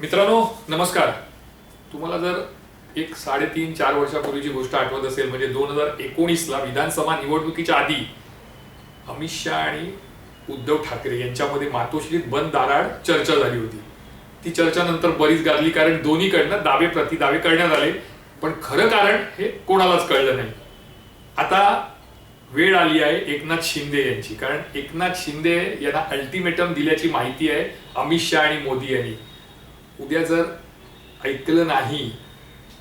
मित्रांनो नमस्कार. तुम्हाला जर एक साडेतीन चार वर्षापूर्वीची गोष्ट आठवत असेल म्हणजे दोन हजार एकोणीसला विधानसभा निवडणुकीच्या आधी अमित शहा आणि उद्धव ठाकरे यांच्यामध्ये मातोश्रीत बंद दाराड चर्चा झाली होती. ती चर्चा नंतर बरीच गाजली कारण दोन्हीकडनं दावे प्रतिदावे करण्यात आले. पण खरं कारण हे कोणालाच कळलं नाही. आता वेळ आली आहे एकनाथ शिंदे यांची कारण एकनाथ शिंदे यांना अल्टिमेटम दिल्याची माहिती आहे अमित शहा आणि मोदी यांनी. उद्या जर ऐकलं नाही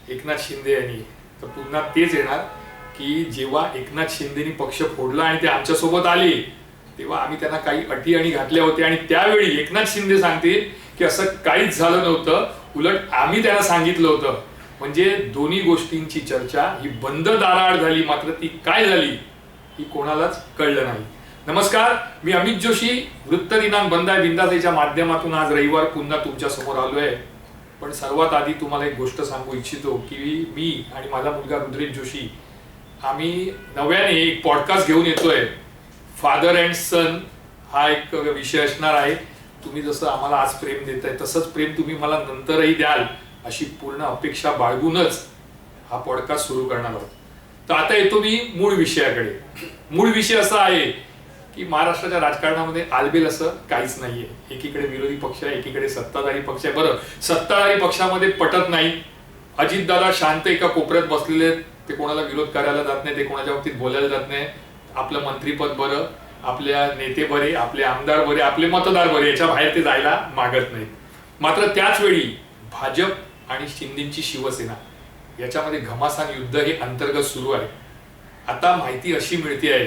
एकनाथ शिंदे यांनी तर पुन्हा तेच येणार की जेव्हा एकनाथ शिंदेनी पक्ष फोडला आणि ते आमच्यासोबत आले तेव्हा आम्ही त्यांना काही अटी आणि घातल्या होत्या. आणि त्यावेळी एकनाथ शिंदे सांगतील की असं काहीच झालं नव्हतं. उलट आम्ही त्यांना सांगितलं होतं. म्हणजे दोन्ही गोष्टींची चर्चा ही बंद दाराआड झाली. मात्र ती काय झाली ही कोणालाच कळलं नाही. नमस्कार मी अमित जोशी वृत्त दिनांक बंदाय आहे. माध्यमातून आज रविवार पुन्हा तुमच्यासमोर आलोय. पण सर्वात आधी तुम्हाला एक गोष्ट सांगू इच्छितो की मी आणि माझा मुलगा रुद्रेश जोशी आम्ही नव्याने एक पॉडकास्ट घेऊन येतोय. फादर अँड सन हा एक विषय असणार आहे. तुम्ही जसं आम्हाला आज प्रेम देताय तसंच प्रेम तुम्ही मला नंतरही द्याल अशी पूर्ण अपेक्षा बाळगूनच हा पॉडकास्ट सुरू करणार आहोत. तर आता येतो मी मूळ विषयाकडे. मूळ विषय असा आहे की महाराष्ट्राच्या राजकारणामध्ये आलबेल असं काहीच नाहीये. एकीकडे विरोधी पक्ष आहे एकीकडे सत्ताधारी पक्ष आहे. बरं सत्ताधारी पक्षामध्ये पटत नाही. अजितदादा शांत एका कोपऱ्यात बसलेले आहेत. ते कोणाला विरोध करायला जात नाही ते कोणाच्या बाबतीत बोलायला जात नाही. आपलं मंत्रीपद बरं आपल्या नेते बरे आपले आमदार बरे आपले मतदार बरे याच्या बाहेर ते जायला मागत नाहीत. मात्र त्याच वेळी भाजप आणि शिंदेची शिवसेना याच्यामध्ये घमासान युद्ध हे अंतर्गत सुरू आहे. आता माहिती अशी मिळते आहे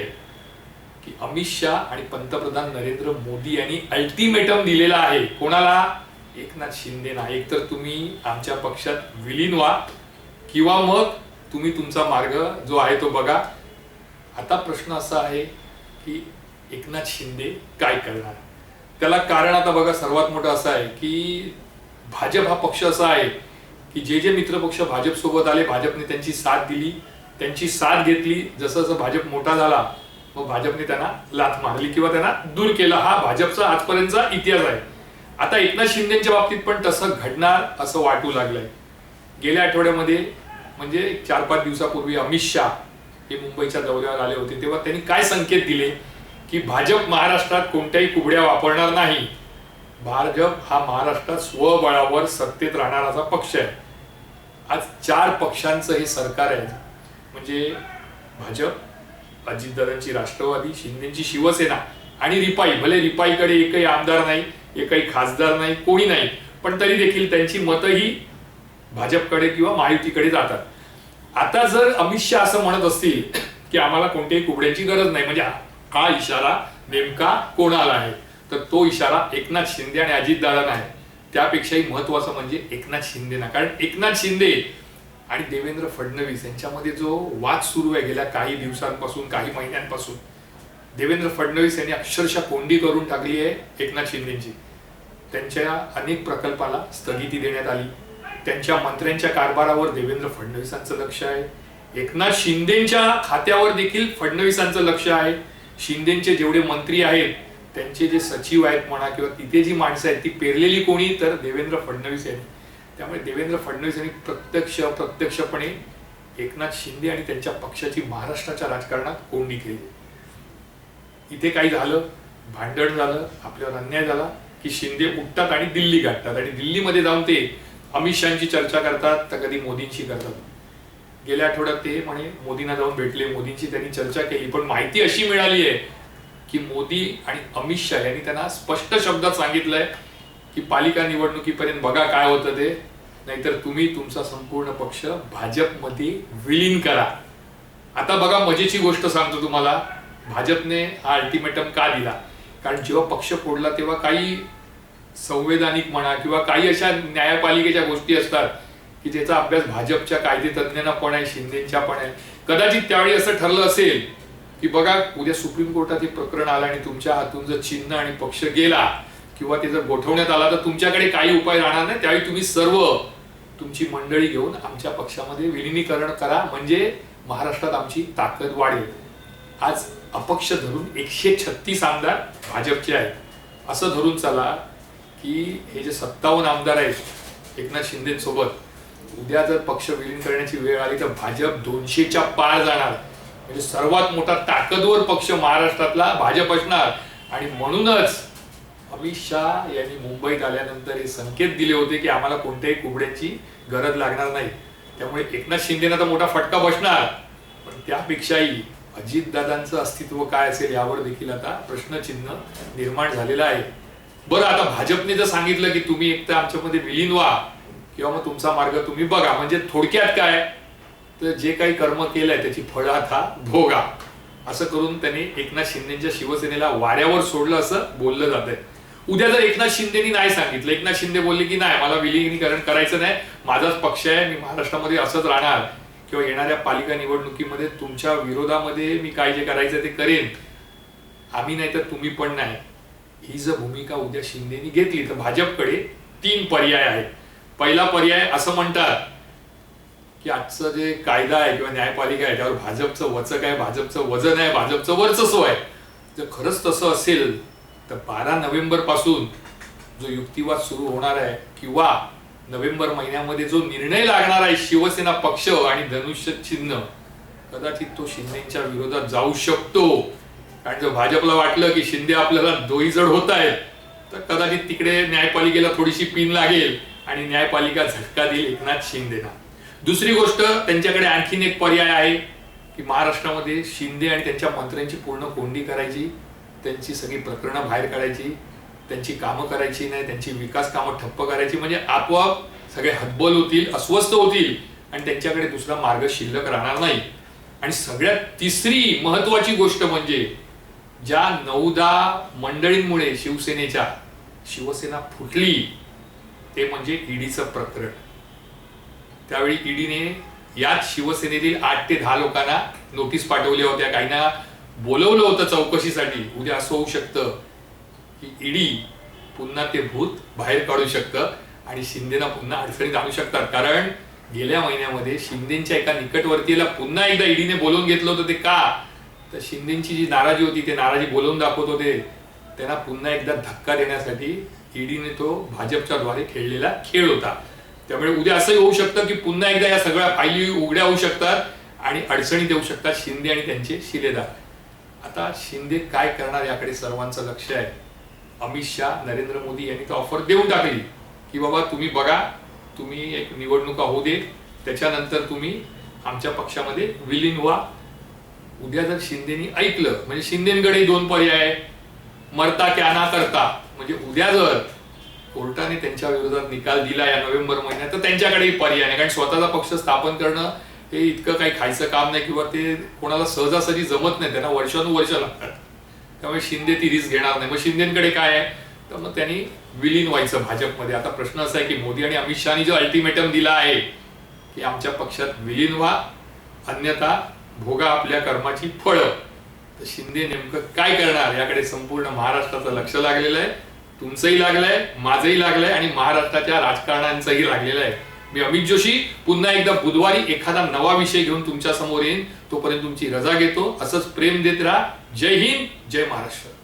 की अमित शहा आणि पंतप्रधान नरेंद्र मोदी यांनी अल्टिमेटम दिलेला आहे. कोणाला? एकनाथ शिंदे शिंदेना. एकतर तुम्ही आमच्या पक्षात विलीन व्हा किंवा मग तुम्ही तुमचा मार्ग जो आहे तो बघा. आता प्रश्न असा आहे की एकनाथ शिंदे काय करणार? त्याला कारण आता बघा सर्वात मोठं असं आहे की भाजप हा पक्ष असा आहे की जे जे मित्रपक्ष भाजप सोबत आले भाजपने त्यांची साथ दिली त्यांची साथ घेतली. जसं जसं भाजप मोठा झाला मग भाजपने त्यांना लाथ मारली किंवा त्यांना दूर केला. हा भाजपचा आजपर्यंतचा इतिहास आहे. आता एकनाथ शिंदेच्या बाबतीत पण तसं घडणार असं वाटू लागलंय. गेल्या आठवड्यामध्ये म्हणजे चार पाच दिवसापूर्वी अमित शहा हे मुंबईच्या दौऱ्यावर आले होते. तेव्हा त्यांनी काय संकेत दिले? की भाजप महाराष्ट्रात कोणत्याही कुबड्या वापरणार नाही. भाजप हा महाराष्ट्रात स्वबळावर सत्तेत राहणाराचा पक्ष आहे. आज चार पक्षांचं हे सरकार आहे. म्हणजे भाजप अजितदादांची राष्ट्रवादी शिंदेची शिवसेना आणि रिपाई. भले रिपाईकडे एकही आमदार नाही एकही खासदार नाही कोणी नाही पण तरी देखील त्यांची मतं ही भाजपकडे किंवा महायुतीकडे जातात. आता जर अमित शहा असं म्हणत असतील की आम्हाला कोणत्याही कुबड्यांची गरज नाही म्हणजे हा इशारा नेमका कोणाला आहे? तर तो इशारा एकनाथ शिंदे आणि अजितदादांना आहे. त्यापेक्षाही महत्वाचं म्हणजे एकनाथ शिंदेना. कारण एकनाथ शिंदे आणि देवेंद्र फडणवीस यांच्यामध्ये जो वाद सुरू आहे गेल्या काही दिवसांपासून काही महिन्यांपासून देवेंद्र फडणवीस यांनी अक्षरशः कोंडी करून टाकली आहे एकनाथ शिंदेची. त्यांच्या अनेक प्रकल्पाला स्थगिती देण्यात आली. त्यांच्या मंत्र्यांच्या कारभारावर देवेंद्र फडणवीसांचं लक्ष आहे. एकनाथ शिंदेच्या खात्यावर देखील फडणवीसांचं लक्ष आहे. शिंदेचे जेवढे मंत्री आहेत त्यांचे जे सचिव आहेत म्हणा किंवा तिथे जी माणसं आहेत ती पेरलेली कोणी तर देवेंद्र फडणवीस यांनी. त्यामुळे देवेंद्र फडणवीस यांनी प्रत्यक्ष प्रत्यक्षपणे एकनाथ शिंदे आणि त्यांच्या पक्षाची महाराष्ट्राच्या राजकारणात कोंडी केली. इथे काही झालं भांडण झालं आपल्यावर अन्याय झाला की शिंदे उठतात आणि दिल्ली गाठतात. आणि दिल्लीमध्ये जाऊन ते अमित शहाची चर्चा करतात तर कधी मोदींशी करतात. गेल्या आठवड्यात ते म्हणे मोदींना जाऊन भेटले. मोदींची त्यांनी चर्चा केली पण माहिती अशी मिळाली आहे की मोदी आणि अमित शहा यांनी त्यांना स्पष्ट शब्दात सांगितलंय की पालिका निवडणुकीपर्यंत बघा काय होतं ते. नाहीतर तुम्ही तुमचा संपूर्ण पक्ष भाजपमध्ये विलीन करा. आता बघा मजेची गोष्ट सांगतो तुम्हाला. भाजपने हा अल्टिमेटम का दिला? कारण जेव्हा पक्ष फोडला तेव्हा काही संवैधानिक म्हणा किंवा काही अशा न्यायपालिकेच्या गोष्टी असतात की ज्याचा अभ्यास भाजपच्या कायदे तज्ज्ञांना पण आहे शिंदेच्या पण आहे. कदाचित त्यावेळी असं ठरलं असेल की बघा उद्या सुप्रीम कोर्टात हे प्रकरण आलं आणि तुमच्या हातून जर चिन्ह आणि पक्ष गेला किंवा ते जर गोठवण्यात आला तर तुमच्याकडे काही उपाय राहणार नाही. त्यावेळी तुम्ही सर्व तुमची मंडळी घेऊन आमच्या पक्षामध्ये विलिनीकरण करा. म्हणजे महाराष्ट्रात आमची ताकद वाढेल. आज अपक्ष धरून एकशे छत्तीस आमदार भाजपचे आहेत. असं धरून चला की हे जे सत्तावन्न आमदार आहेत एकनाथ शिंदेसोबत उद्या जर पक्ष विलीन करण्याची वेळ आली तर भाजप दोनशेच्या पार जाणार. म्हणजे सर्वात मोठा ताकदवर पक्ष महाराष्ट्रातला भाजप असणार. आणि म्हणूनच अमित शाह यांनी मुंबईत आल्यानंतर हे संकेत दिले होते की आम्हाला कोणत्याही कुबड्याची गरज लागणार नाही. त्यामुळे एकनाथ शिंदेना तर मोठा फटका बसणार. पण त्यापेक्षाही अजितदादांचं अस्तित्व काय असेल यावर देखील आता प्रश्नचिन्ह निर्माण झालेलं आहे. बरं आता भाजपने जर सांगितलं की तुम्ही एक तर आमच्यामध्ये विलीन व्हा किंवा मग तुमचा मार्ग तुम्ही बघा म्हणजे थोडक्यात काय? तर जे काही कर्म केलंय त्याची फळं आता भोगा. असं करून त्यांनी एकनाथ शिंदेच्या शिवसेनेला वाऱ्यावर सोडलं असं बोललं जात आहे उद्या जर एकनाथ शिंदेनी नाही सांगितलं एकनाथ शिंदे बोलले की नाही मला विलिनीकरण करायचं नाही माझाच पक्ष आहे मी महाराष्ट्रामध्ये असंच राहणार. किंवा येणाऱ्या पालिका निवडणुकीमध्ये तुमच्या विरोधामध्ये मी काय जे करायचं ते करेन. आम्ही नाही तर तुम्ही पण नाही. ही जर भूमिका उद्या शिंदेनी घेतली तर भाजपकडे तीन पर्याय आहेत. पहिला पर्याय असं म्हणतात की आजचं जे कायदा आहे किंवा न्यायपालिका आहे त्यावर भाजपचं वचक आहे भाजपचं वजन आहे भाजपचं वर्चस्व आहे. जर खरंच तसं असेल तर बारा नोव्हेंबरपासून जो युक्तिवाद सुरू होणार आहे किंवा नोव्हेंबर महिन्यामध्ये जो निर्णय लागणार आहे शिवसेना पक्ष आणि धनुष्य चिन्ह कदाचित तो शिंदेच्या विरोधात जाऊ शकतो. कारण जर भाजपला वाटलं की शिंदे आपल्याला दोईजड होत आहेत तर कदाचित तिकडे न्यायपालिकेला थोडीशी पिन लागेल आणि न्यायपालिका झटका देईल एकनाथ शिंदेना. दुसरी गोष्ट त्यांच्याकडे आणखीन एक पर्याय आहे की महाराष्ट्रामध्ये शिंदे आणि त्यांच्या मंत्र्यांची पूर्ण कोंडी करायची. त्यांची सगळी प्रकरणं बाहेर काढायची त्यांची कामं करायची नाही त्यांची विकास कामं ठप्प करायची म्हणजे आपोआप सगळे हतबल होतील अस्वस्थ होतील आणि त्यांच्याकडे दुसरा मार्ग शिल्लक राहणार नाही. आणि सगळ्यात तिसरी महत्वाची गोष्ट म्हणजे ज्या नऊदा मंडळींमुळे शिवसेनेच्या शिवसेना फुटली ते म्हणजे ईडीचं प्रकरण. त्यावेळी ईडीने याच शिवसेनेतील आठ ते दहा लोकांना नोटीस पाठवल्या होत्या. काहींना बोलवलं होतं चौकशीसाठी. उद्या असं होऊ शकतं की ईडी पुन्हा ते भूत बाहेर काढू शकतं आणि शिंदेना पुन्हा अडचणीत आणू शकतात. कारण गेल्या महिन्यामध्ये शिंदेच्या एका निकटवर्तीला पुन्हा एकदा ईडीने बोलवून घेतलं होतं ते का? तर शिंदेची जी नाराजी होती ते नाराजी बोलवून दाखवत होते. त्यांना पुन्हा एकदा धक्का देण्यासाठी ईडीने तो भाजपच्या द्वारे खेळलेला खेळ होता. त्यामुळे उद्या असंही होऊ शकतं की पुन्हा एकदा या सगळ्या फायली उघड्या होऊ शकतात आणि अडचणीत येऊ शकतात शिंदे आणि त्यांचे शिलेदार. आता शिंदे काय करणार याकडे सर्वांचं लक्ष आहे. अमित शहा नरेंद्र मोदी यांनी तर ऑफर देऊन टाकली की बाबा तुम्ही बघा तुम्ही एक निवडणुका होऊ दे. त्याच्यानंतर तुम्ही आमच्या पक्षामध्ये विलीन व्हा. उद्या जर शिंदेनी ऐकलं म्हणजे शिंदेकडे दोन पर्याय मरता क्या ना करता म्हणजे उद्या जर कोर्टाने त्यांच्या विरोधात निकाल दिला या नोव्हेंबर महिन्यात तर त्यांच्याकडेही पर्याय नाही. कारण स्वतःचा पक्ष स्थापन करणं हे इतकं काही खायचं काम नाही किंवा ते कोणाला सहजासहजी जमत नाही त्यांना वर्षानुवर्ष लागतात. त्यामुळे शिंदे ती रिस्क घेणार नाही. मग शिंदेकडे काय आहे? तर मग त्यांनी विलीन व्हायचं भाजपमध्ये. आता प्रश्न असा आहे की मोदी आणि अमित शहानी जो अल्टिमेटम दिला आहे की आमच्या पक्षात विलीन व्हा अन्यथा भोगा आपल्या कर्माची फळं. तर शिंदे नेमकं काय करणार? याकडे संपूर्ण महाराष्ट्राचं लक्ष लागलेलं आहे. तुमचंही लागलंय माझंही लागलंय आणि महाराष्ट्राच्या राजकारण्यांचंही लागलेलं आहे. मी अमित जोशी. पुन्हा एकदा बुधवारी एखादा नवा विषय घेऊन तुमच्यासमोर येईन. तोपर्यंत तुमची रजा घेतो. असंच प्रेम देत राहा. जय हिंद. जय महाराष्ट्र.